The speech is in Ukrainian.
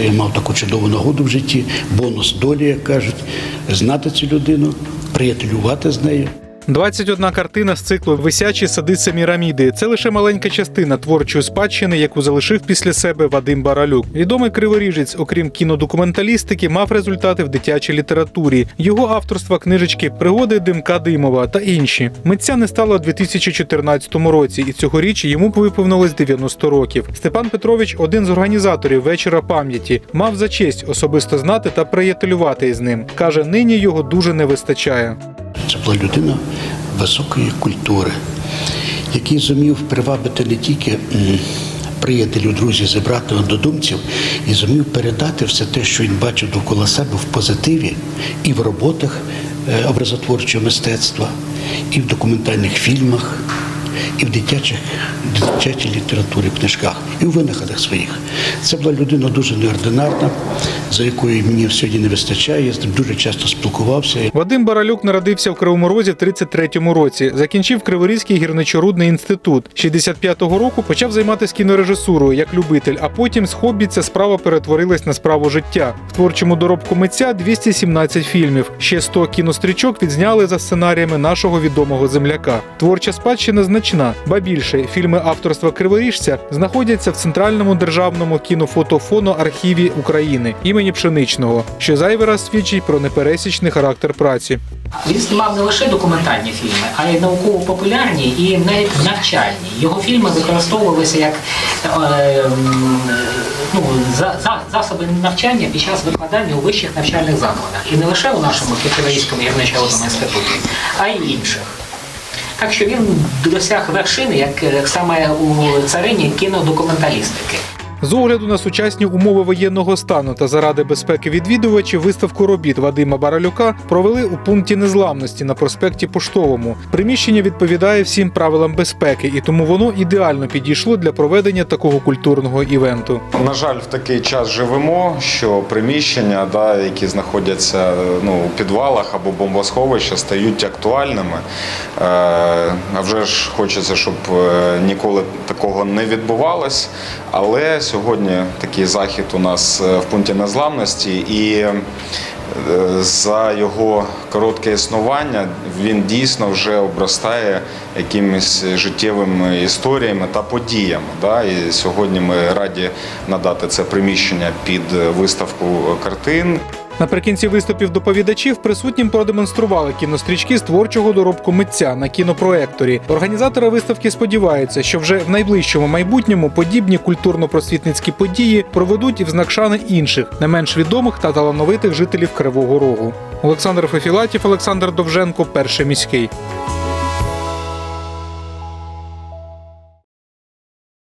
Я мав таку чудову нагоду в житті, бонус долі, як кажуть, знати цю людину, приятелювати з нею. 21 картина з циклу Висячі сади Семіраміди. Це лише маленька частина творчої спадщини, яку залишив після себе Вадим Баралюк. Відомий криворіжець, окрім кінодокументалістики, мав результати в дитячій літературі. Його авторства книжечки Пригоди Димка Димова та інші. Митця не стало у 2014 році, і цьогоріч йому виповнилось 90 років. Степан Петрович, один з організаторів вечора пам'яті, мав за честь особисто знати та приятелювати із ним. каже, нині його дуже не вистачає. Була людина високої культури, який зумів привабити не тільки приятелів, друзів, зібрати однодумців, і зумів передати все те, що він бачив довкола себе в позитиві і в роботах е, образотворчого мистецтва, і в документальних фільмах, і в дитячих, дитячій літературі, в книжках, і в винаходах своїх. Це була людина дуже неординарна, за якою мені сьогодні не вистачає. Я з ним дуже часто спілкувався. Вадим Баралюк народився в Кривому Розі в 33-му році. Закінчив Криворізький гірничорудний інститут. 65-го року почав займатися кінорежисурою як любитель, а потім з хобі ця справа перетворилась на справу життя. В творчому доробку митця 217 фільмів. Ще 100 кінострічок відзняли за сценаріями нашого відомого земляка. Творча спадщина значна, ба більше фільми авторства Криворіжця знаходяться в центральному державному кінофотофоно архіві України імені Пшеничного, що зайвий раз свідчить про непересічний характер праці. Він знімав не лише документальні фільми, а й науково-популярні і навчальні. Його фільми використовувалися як е, ну, за, за, засоби навчання під час викладання у вищих навчальних закладах. І не лише у нашому Києвійському гірничовому інституті, а й інших. Так що він досяг вершини, як саме у царині кінодокументалістики. З огляду на сучасні умови воєнного стану та заради безпеки відвідувачів виставку робіт Вадима Баралюка провели у пункті незламності на проспекті Поштовому. Приміщення відповідає всім правилам безпеки, і тому воно ідеально підійшло для проведення такого культурного івенту. На жаль, в такий час живемо, що приміщення, да, які знаходяться ну, у підвалах або бомбосховища, стають актуальними. Е, а вже ж хочеться, щоб е, ніколи такого не відбувалось. Але сьогодні такий захід у нас е, в пункті незламності і. е, За його коротке існування він дійсно вже обростає якимись життєвими історіями та подіями. Да? І сьогодні ми раді надати це приміщення під виставку картин. Наприкінці виступів доповідачів присутнім продемонстрували кінострічки з творчого доробку митця на кінопроекторі. Організатори виставки сподіваються, що вже в найближчому майбутньому подібні культурно-просвітницькі події проведуть і в знак шани інших, не менш відомих та талановитих жителів Кривого Рогу. Олександр Фефілатів, Олександр Довженко, перший міський.